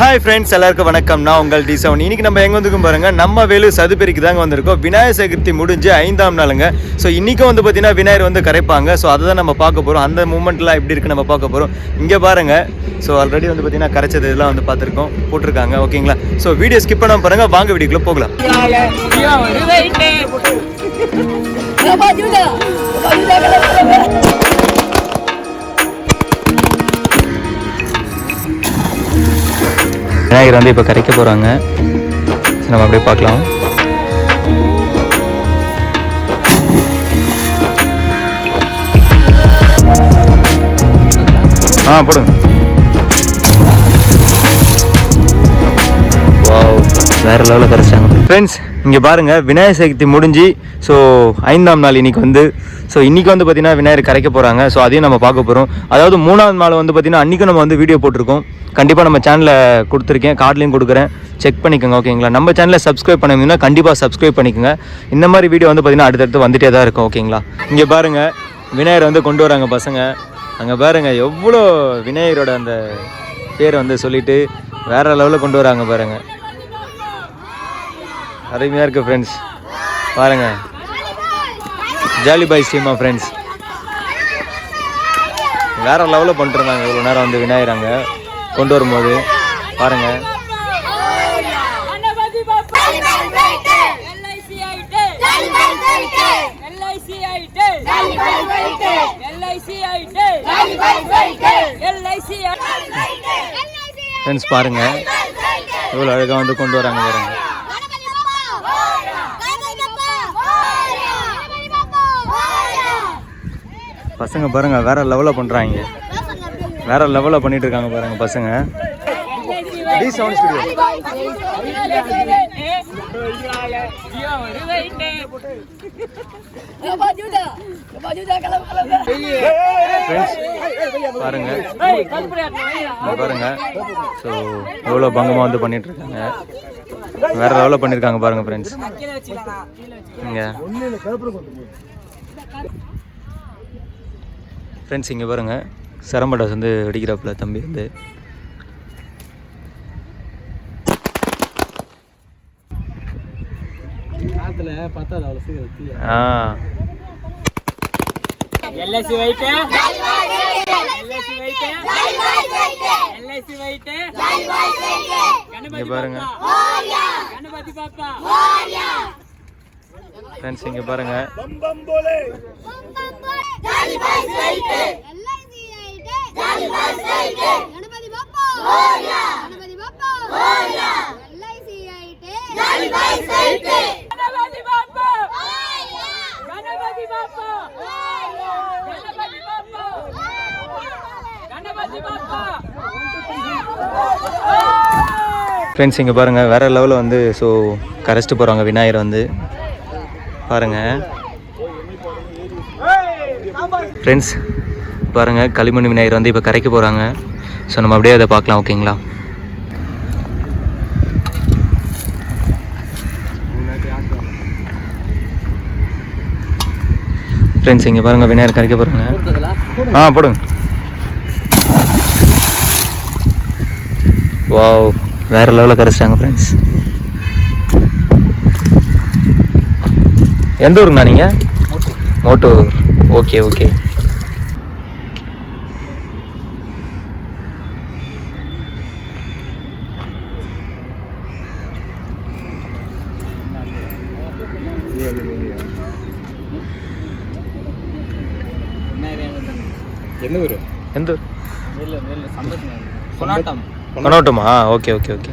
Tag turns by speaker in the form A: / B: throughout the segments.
A: Hi friends எல்லாருக்கும் வணக்கம். நான் உங்கள் டி செவன். இன்னைக்கு நம்ம எங்கே வந்துக்கும் பாருங்க? நம்ம வேலு சதுப்பெருக்கு தாங்க வந்திருக்கோம். விநாயகர் சதுர்த்தி முடிஞ்சு ஐந்தாம் நாளுங்க. ஸோ இன்றைக்கும் வந்து பார்த்தீங்கன்னா விநாயகர் வந்து கரைப்பாங்க. ஸோ அதை தான் நம்ம பார்க்க போகிறோம் அந்த மூமெண்ட்லாம் எப்படி இருக்கு நம்ம பார்க்க போகிறோம் இங்கே பாருங்க. ஸோ ஆல்ரெடி வந்து பார்த்தீங்கன்னா கரைச்சது இதெல்லாம் வந்து பார்த்துருக்கோம். போட்டிருக்காங்க. ஓகேங்களா ஸோ வீடியோ ஸ்கிப் பண்ணாம பாருங்க. வாங்க வீடியோக்குள்ளே போகலாம். விநாயகர் வந்து இப்போ கரைக்க போகிறாங்க நம்ம அப்படியே பார்க்கலாம். ஆ போடுங்க வாவ் வேற லெவலில் கரைச்சாங்க. ஃப்ரெண்ட்ஸ் இங்கே பாருங்கள் விநாயகர் சதுர்த்தி முடிஞ்சு ஸோ ஐந்தாம் நாள் இன்னைக்கு வந்து ஸோ இன்றைக்கி வந்து பார்த்தீங்கன்னா விநாயகர் கரைக்க போகிறாங்க ஸோ அதையும் நம்ம பார்க்க போகிறோம் அதாவது மூணாவது நாள் வந்து பார்த்தீங்கன்னா அன்றைக்கும் நம்ம வந்து வீடியோ போட்டிருக்கோம். கண்டிப்பாக நம்ம சேனலில் கொடுத்துருக்கேன். கார்ட்லேயும் கொடுக்குறேன். செக் பண்ணிக்கோங்க ஓகேங்களா நம்ம சேனலில் சப்ஸ்கிரைப் பண்ணிங்கன்னா கண்டிப்பாக சப்ஸ்கிரைப் பண்ணிக்கோங்க. இந்த மாதிரி வீடியோ வந்து பார்த்தீங்கன்னா அடுத்தடுத்து வந்துகிட்டே தான் இருக்கும் ஓகேங்களா இங்கே பாருங்கள் விநாயகர் வந்து கொண்டு வராங்க பசங்க. அங்கே பாருங்கள் எவ்வளோ விநாயகரோட அந்த பேரை வந்து சொல்லிவிட்டு வேற லெவலில் கொண்டு வராங்க பாருங்கள் அருமையாக இருக்குது ஃப்ரெண்ட்ஸ் பாருங்கள் ஜாலி பாய்ஸ் டீமா ஃப்ரெண்ட்ஸ் வேறு லெவலில் பண்ணிட்டுருந்தாங்க. இவ்வளோ நேரம் வந்து விநாயகராங்க. கொண்டு வரும்போது
B: பாருங்கள்
A: ஃப்ரெண்ட்ஸ் பாருங்கள் இவ்வளோ அழகாக வந்து கொண்டு வராங்க பாருங்கள் பசங்க பாருங்கள் வேறு லெவலில் பண்ணுறாங்க வேற லெவலில் பண்ணிகிட்டு இருக்காங்க பாருங்கள் பசங்க. டி சவுண்ட் ஸ்டுடியோ ஃப்ரெண்ட்ஸ் பாருங்க. இங்க பாருங்க. ஸோ எவ்வளோ பங்கமாக வந்து பண்ணிட்டு இருக்காங்க வேற லெவலில் பண்ணியிருக்காங்க பாருங்க ஃப்ரெண்ட்ஸ் இங்க. ஃப்ரெண்ட்ஸ் இங்கே பாருங்கள் சரம்படாஸ் வந்து வெடிக்கிறாப்பில் தம்பி வந்து. ஆ.
B: எல்ஐசி வைட்டு.
A: இங்க பாருங்க.
B: கணபதி
A: ஃப்ரெண்ட்ஸ் இங்கே
B: பாருங்கள்
A: ஃப்ரெண்ட்ஸ் இங்கே பாருங்கள் வேறு லெவலில் வந்து ஸோ கரைச்சிட்டு போகிறாங்க விநாயகர் வந்து. பாருங்கள் ஃப்ரெண்ட்ஸ் பாருங்கள் களிமண் விநாயகர் வந்து இப்போ கரைக்க போகிறாங்க ஸோ நம்ம அப்படியே அதை பார்க்கலாம் ஓகேங்களா ஃப்ரெண்ட்ஸ் இங்கே பாருங்கள் விநாயகர் கரைக்க போகிறாங்க ஆ போடுங்க. வாவ் வேறு லெவலில் கரைச்சிட்டாங்க ஃப்ரெண்ட்ஸ் எந்த ஊருங்கண்ணா நீங்கள் மோட்டூர் ஓகே ஓகே
C: எந்த ஊர்
A: எந்த ஊர் கொண்டாட்டமா ஓகே ஓகே ஓகே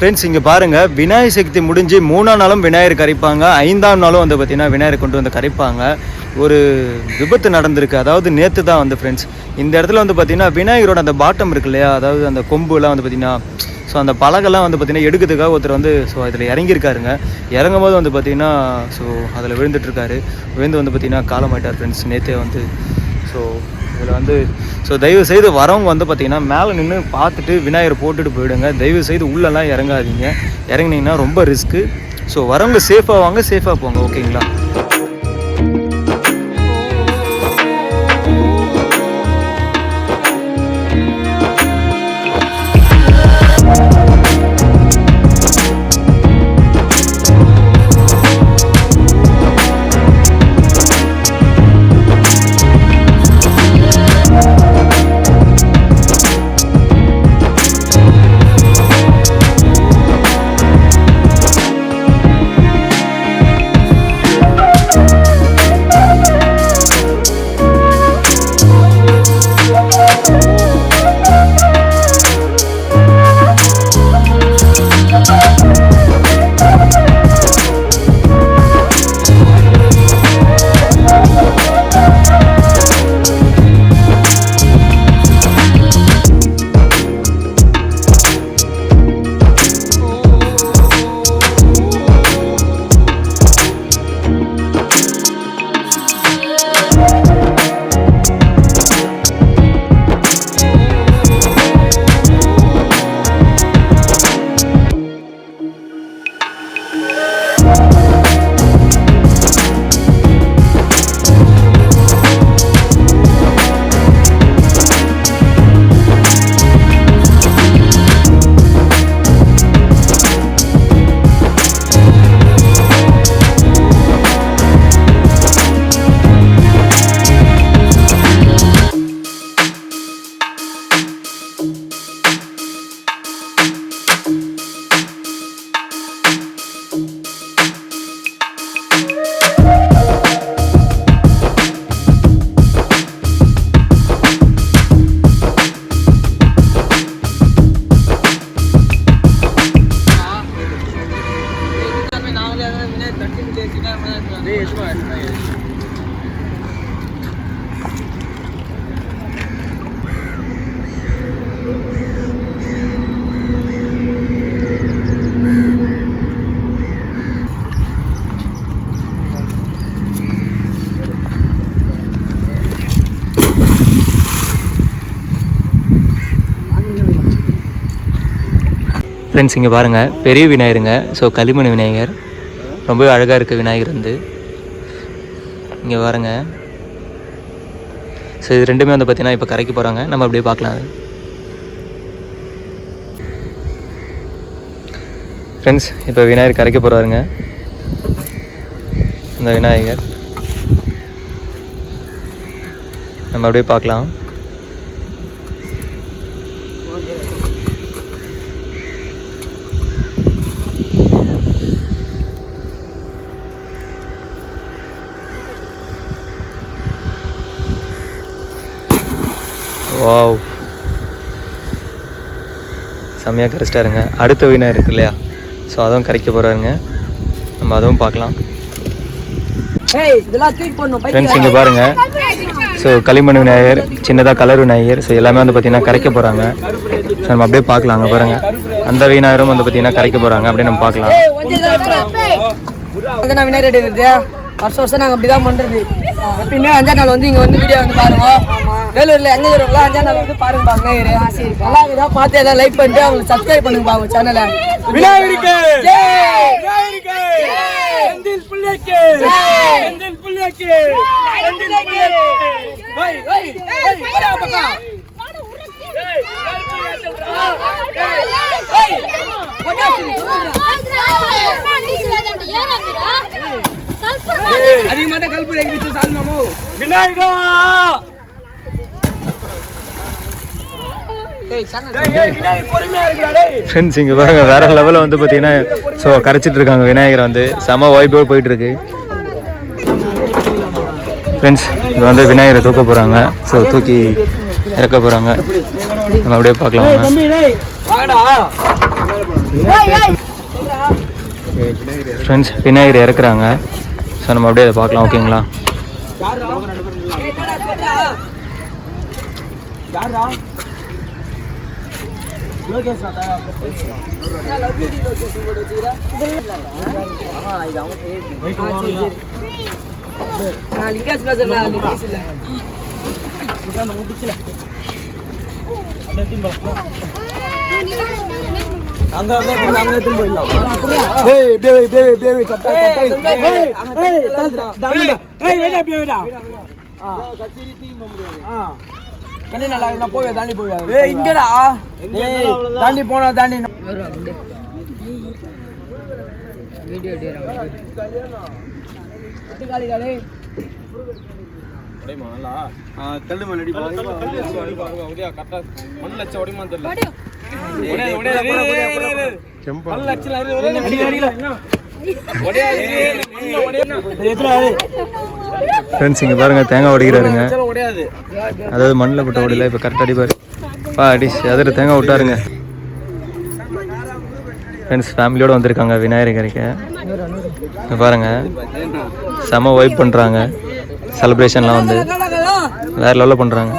A: ஃப்ரெண்ட்ஸ் இங்கே பாருங்கள் விநாயகர் சதுர்த்தி முடிஞ்சு மூணாம் நாளும் விநாயகர் கரைப்பாங்க. ஐந்தாம் நாளும் வந்து பார்த்திங்கன்னா விநாயகர் கொண்டு வந்து கரைப்பாங்க. ஒரு விபத்து நடந்திருக்கு. அதாவது நேற்று தான் வந்து ஃப்ரெண்ட்ஸ் இந்த இடத்துல வந்து பார்த்திங்கன்னா விநாயகரோட அந்த பாட்டம் இருக்கு இல்லையா? அதாவது அந்த கொம்புலாம் வந்து பார்த்திங்கன்னா ஸோ அந்த பலகெல்லாம் வந்து பார்த்திங்கன்னா எடுக்கிறதுக்காக ஒருத்தர் வந்து ஸோ அதில் இறங்கியிருக்காருங்க. இறங்கும் போது வந்து பார்த்திங்கன்னா ஸோ அதில் விழுந்துட்டுருக்காரு விழுந்து வந்து பார்த்திங்கன்னா காலமாயிட்டார் ஃப்ரெண்ட்ஸ் நேற்றே வந்து ஸோ இதில் வந்து ஸோ தயவு செய்து வரவங்க வந்து பார்த்திங்கன்னா மேலே நின்று பார்த்துட்டு விநாயகர் போட்டுட்டு போயிடுங்க. தயவு செய்து உள்ளெல்லாம் இறங்காதீங்க. இறங்குனீங்கன்னா ரொம்ப ரிஸ்க்கு ஸோ வரவங்க சேஃபாக வாங்க சேஃபாக போங்க ஓகேங்களா ஃப்ரெண்ட்ஸ் இங்கே பாருங்கள் பெரிய விநாயகருங்க. ஸோ களிமண் விநாயகர். ரொம்பவே அழகாக இருக்குது விநாயகர் வந்து. இங்கே பாருங்கள் ஸோ இது ரெண்டுமே வந்து பார்த்திங்கன்னா இப்போ கரைக்கு போகிறாங்க நம்ம அப்படியே பார்க்கலாம் அது. ஃப்ரெண்ட்ஸ் இப்போ விநாயகர் கரைக்க போகிறாருங்க இந்த விநாயகர். நம்ம அப்படியே பார்க்கலாம். வாவ் செம்மையாக கரைச்சிட்டாருங்க அடுத்த வினர் இருக்கு இல்லையா? ஸோ அதுவும் கரைக்க போகிறாருங்க நம்ம அதுவும் பார்க்கலாம். ஃப்ரெண்ட்ஸ் இங்கே பாருங்கள் ஸோ களிமண் விநாயகர் சின்னதாக கலர் விநாயகர். ஸோ எல்லாமே வந்து பார்த்திங்கன்னா கரைக்க போகிறாங்க ஸோ நம்ம அப்படியே பார்க்கலாம் அங்கே பாருங்கள் அந்த விநாயகரும் வந்து பார்த்திங்கன்னா கரைக்க போகிறாங்க அப்படியே நம்ம பார்க்கலாம்.
B: வருஷம் வருஷம் நாங்கள் அப்படி தான் பண்ணுறது எப்பயுமே அஞ்சாம் நாள் வந்து இங்கே வந்து வீடியோ வந்து பாருங்க வேலூரில் எங்கே வருவாங்களோ அஞ்சாம் நாள் வந்து பாருங்க பா விநாயகர் நல்லா இருக்குதா பார்த்து எல்லாம் லைக் பண்ணிட்டு அவங்களுக்கு சப்ஸ்கிரைப் பண்ணுங்க பா அவங்க சேனலை விநாயகருக்கு பிள்ளைக்கு அதிகமாக கல்புரை எங்கிட்டு சால்மாமோ விநாயகா!
A: ஃப்ரெண்ட்ஸ் இங்கே பாருங்க வேற லெவலில் வந்து பார்த்தீங்கன்னா ஸோ கரைச்சிட்டு இருக்காங்க விநாயகரை வந்து. செம வாய்ப்போடு போயிட்டு இருக்கு. ஃப்ரெண்ட்ஸ் இது வந்து விநாயகரை தூக்க போகிறாங்க ஸோ தூக்கி இறக்க போகிறாங்க நம்ம அப்படியே பார்க்கலாம். ஃப்ரெண்ட்ஸ் விநாயகர் இறக்குறாங்க. ஸோ நம்ம அப்படியே அதை பார்க்கலாம் ஓகேங்களா?
B: நான் லிங்காஸ் பேசுறேன்
C: அங்க அங்க அங்க எடுத்து போயிடலாம் கட்டா கட்டா வேடா ஆ ஆ நல்லா நான் போவே தாண்டி போவே ஏய் இங்கடா ஏய் தாண்டி போனா தாண்டி
A: ஃப்ரெண்ட்ஸ் இங்கே பாருங்க தேங்காய் உடைக்கிறாருங்க. அதாவது மண்ணில் போட்ட உடையில இப்போ கரெக்டாக அடிப்பார் பா அடி அதில் தேங்காய் விட்டாருங்க. ஃப்ரெண்ட்ஸ் ஃபேமிலியோடு வந்திருக்காங்க விநாயகர் கரைக்க இங்க பாருங்க செம வைப் பண்ணுறாங்க செலிப்ரேஷன்லாம் வந்து வேற லெவலில் பண்ணுறாங்க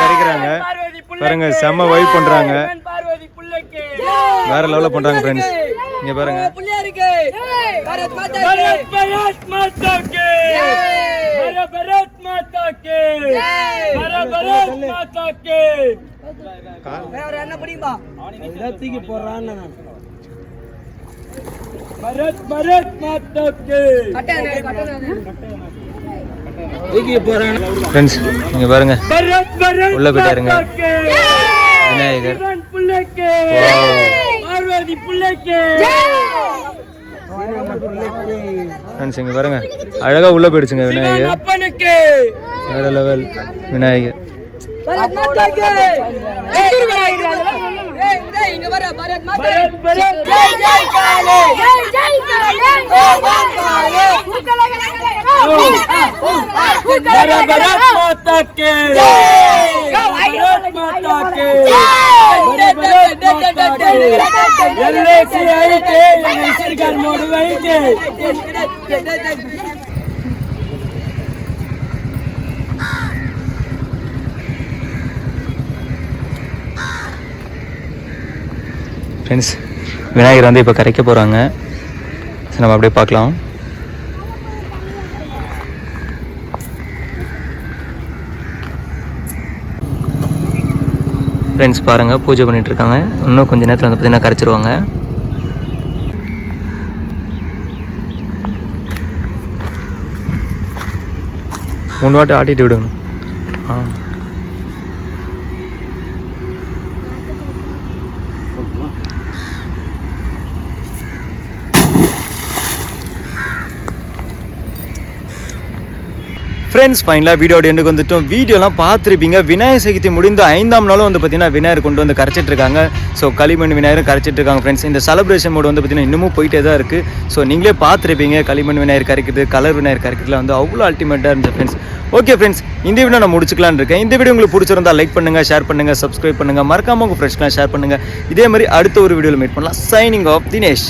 A: கரைக்கிறாங்க. பாருங்க செம்ம வைப் பண்ணுறாங்க வேற லெவலில் பண்ணுறாங்க ஃப்ரெண்ட்ஸ் இங்கே பாருங்க.
B: புள்ளியா இருக்கு பாரத் மாதா கி வேற ஒரு என்ன பிடிக்குமா
C: தூக்கி போடுறான்னு
B: கட்டானே கட்டானே
C: தூக்கி போறான்
A: ஃப்ரெண்ட்ஸ் இங்கே பாருங்க. உள்ள போயிட்டாருங்க விநாயகர். ஃப்ரெண்ட்ஸ் இங்கே பாருங்க. அழகா உள்ள போயிடுச்சுங்க விநாயகர். வேற லெவல் விநாயகர்.
B: பாரத் மாதா கி ஏய் ஏய் டேய் இங்க வர பாரத் மாதா ஜெய் ஜெய் காலே
D: ஜெய் ஜெய் காலே ஓ காலே
A: ஃப்ரெண்ட்ஸ் விநாயகர் வந்து இப்போ கரைக்க போகிறாங்க சரி நம்ம அப்படியே பார்க்கலாம். ஃப்ரெண்ட்ஸ் பாருங்கள் பூஜை பண்ணிகிட்ருக்காங்க இருக்காங்க. இன்னும் கொஞ்சம் நேரத்தில் வந்து பார்த்தீங்கன்னா கரைச்சிருவாங்க. மூணு வாட்டி ஆட்டிட்டு விடுங்க. ஆ. ஃப்ரெண்ட்ஸ் ஃபைனலாக வீடியோட எண்டுக்கு வந்துட்டோம். வீடியோலாம் பார்த்துருப்பீங்க. விநாயகர் சதுர்த்தி முடிந்த ஐந்தாம் நாளும் வந்து பார்த்தீங்கன்னா விநாயகர் கொண்டு வந்து கரைச்சிட்டு இருக்காங்க. ஸோ களிமண் விநாயகர் கரைச்சிட்டு இருக்காங்க ஃப்ரெண்ட்ஸ் இந்த செலிப்ரேஷன் மோடு வந்து பார்த்தீங்கன்னா இன்னமும் போயிட்டே தான் இருக்குது ஸோ நீங்களே பார்த்துருப்பீங்க களிமண் விநாயகர் கரைக்கிறது கலர் விநாயகர் கரைக்கிறதுல வந்து அவ்வளோ அல்டிமேட்டாக இருந்துச்சு ஃப்ரெண்ட்ஸ் ஓகே ஃப்ரெண்ட்ஸ் இந்த வீடியோ நான் முடிச்சுக்கலாம்னு இருக்கேன். இந்த வீடியோ உங்களுக்கு பிடிச்சிருந்தா லைக் பண்ணுங்கள் ஷேர் பண்ணுங்கள் சப்ஸ்கிரைப் பண்ணுங்கள் மறக்காமல் உங்கள் ஃப்ரெண்ட்ஸ்லாம் ஷேர் பண்ணுங்கள் இதே மாதிரி அடுத்த ஒரு வீடியோவில் மீட் பண்ணலாம். Signing off Dinesh